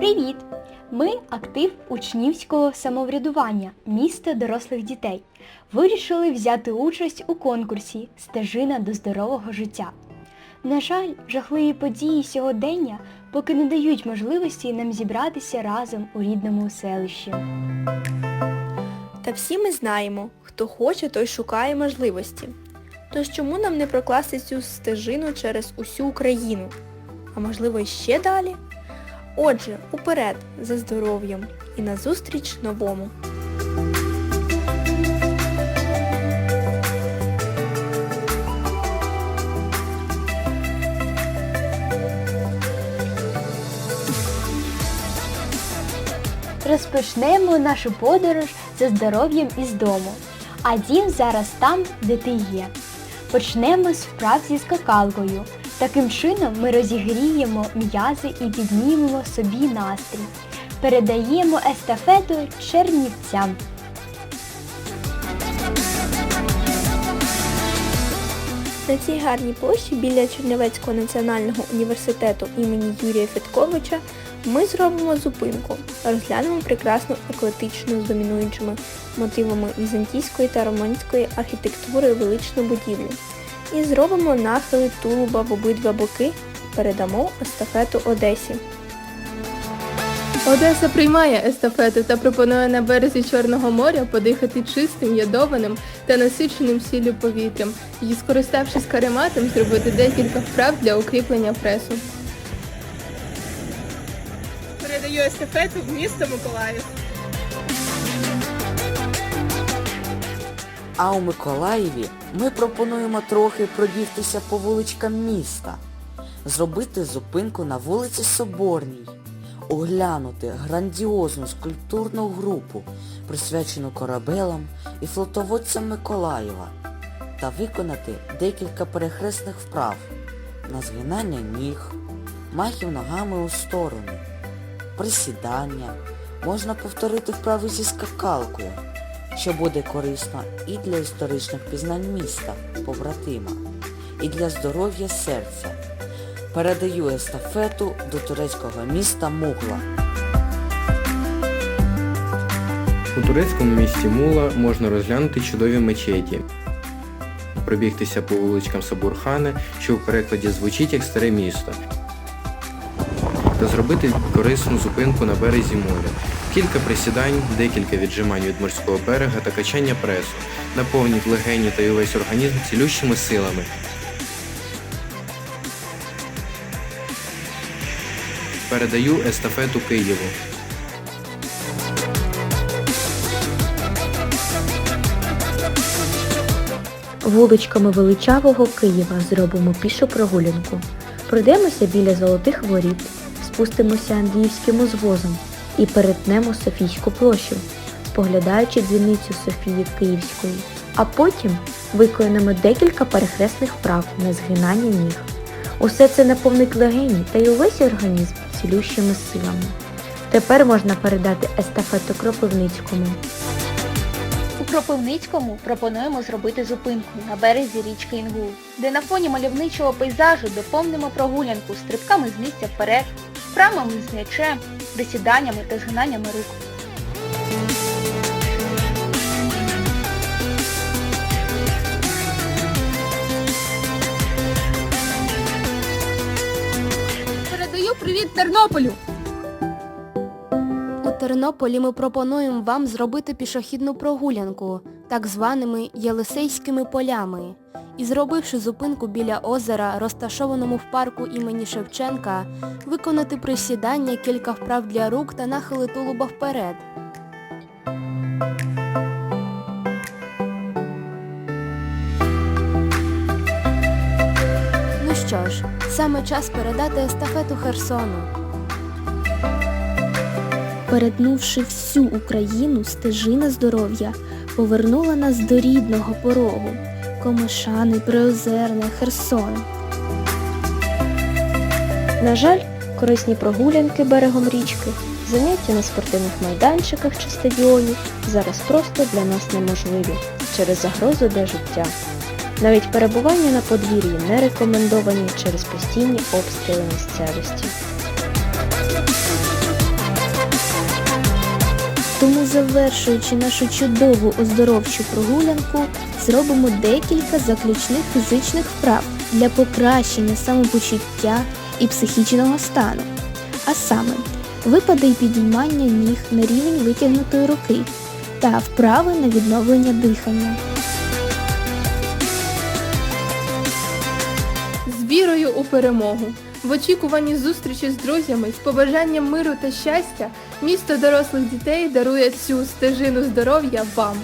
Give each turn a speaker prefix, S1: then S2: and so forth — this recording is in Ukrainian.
S1: Привіт! Ми актив учнівського самоврядування місто дорослих дітей. Вирішили взяти участь у конкурсі Стежина до здорового життя. На жаль, жахливі події сьогодення поки не дають можливості нам зібратися разом у рідному селищі.
S2: Та всі ми знаємо, хто хоче, той шукає можливості. Тож чому нам не прокласти цю стежину через усю Україну? А можливо, ще далі? Отже, уперед за здоров'ям і назустріч новому.
S1: Розпочнемо нашу подорож за здоров'ям із дому. А дім зараз там, де ти є. Почнемо з вправ зі скакалкою. Таким чином ми розігріємо м'язи і піднімемо собі настрій. Передаємо естафету чернівцям.
S2: На цій гарній площі біля Чернівецького національного університету імені Юрія Федьковича ми зробимо зупинку, розглянемо прекрасну еклетичну з домінуючими мотивами візантійської та романської архітектури величну будівлю. І зробимо нахили тулуба в обидва боки, передамо естафету Одесі.
S3: Одеса приймає естафету та пропонує на березі Чорного моря подихати чистим, ядованим та насиченим сіллю повітрям і, скориставшись карематом, зробити декілька вправ для укріплення пресу.
S4: Передаю естафету в місто Миколаїв.
S5: А у Миколаєві ми пропонуємо трохи пробігтися по вуличкам міста, зробити зупинку на вулиці Соборній, оглянути грандіозну скульптурну групу, присвячену корабелам і флотоводцям Миколаєва, та виконати декілька перехресних вправ. На згинання ніг, махів ногами у сторони, присідання, можна повторити вправи зі скакалкою що буде корисно і для історичних пізнань міста, побратима, і для здоров'я серця. Передаю естафету до турецького міста Мугла.
S6: У турецькому місті Мула можна розглянути чудові мечеті, пробігтися по вуличкам Сабурхани, що в перекладі звучить як старе місто, та зробити корисну зупинку на березі моря. Кілька присідань, декілька віджимань від морського берега та качання пресу. Наповніть легені та увесь організм цілющими силами. Передаю естафету Києву.
S7: Вуличками величавого Києва зробимо пішу прогулянку. Пройдемося біля золотих воріт, спустимося Андріївським узвозом і перетнемо Софійську площу, споглядаючи дзвіницю Софії Київської. А потім виконаємо декілька перехресних вправ на згинання ніг. Усе це наповнить легені та й увесь організм цілющими силами. Тепер можна передати естафету Кропивницькому.
S8: У Кропивницькому пропонуємо зробити зупинку на березі річки Інгул, де на фоні мальовничого пейзажу доповнимо прогулянку стрибками з місця вперед, вправами з м'ячем, присіданнями та згинаннями рук.
S3: Передаю привіт Тернополю!
S9: У Тернополі ми пропонуємо вам зробити пішохідну прогулянку так званими Єлисейськими полями. І зробивши зупинку біля озера, розташованому в парку імені Шевченка, виконати присідання, кілька вправ для рук та нахили тулуба вперед. Ну що ж, саме час передати естафету Херсону.
S10: Перетнувши всю Україну, стежина здоров'я повернула нас до рідного порогу. Комишани, Приозерне, Херсон.
S7: На жаль, корисні прогулянки берегом річки, заняття на спортивних майданчиках чи стадіоні зараз просто для нас неможливі через загрозу для життя. Навіть перебування на подвір'ї не рекомендовані через постійні обстріли місцевості.
S10: Завершуючи нашу чудову оздоровчу прогулянку, зробимо декілька заключних фізичних вправ для покращення самопочуття і психічного стану. А саме, випади і підіймання ніг на рівень витягнутої руки та вправи на відновлення дихання.
S3: з вірою у перемогу. В очікуванні зустрічі з друзями з побажанням миру та щастя місто дорослих дітей дарує цю стежину здоров'я вам.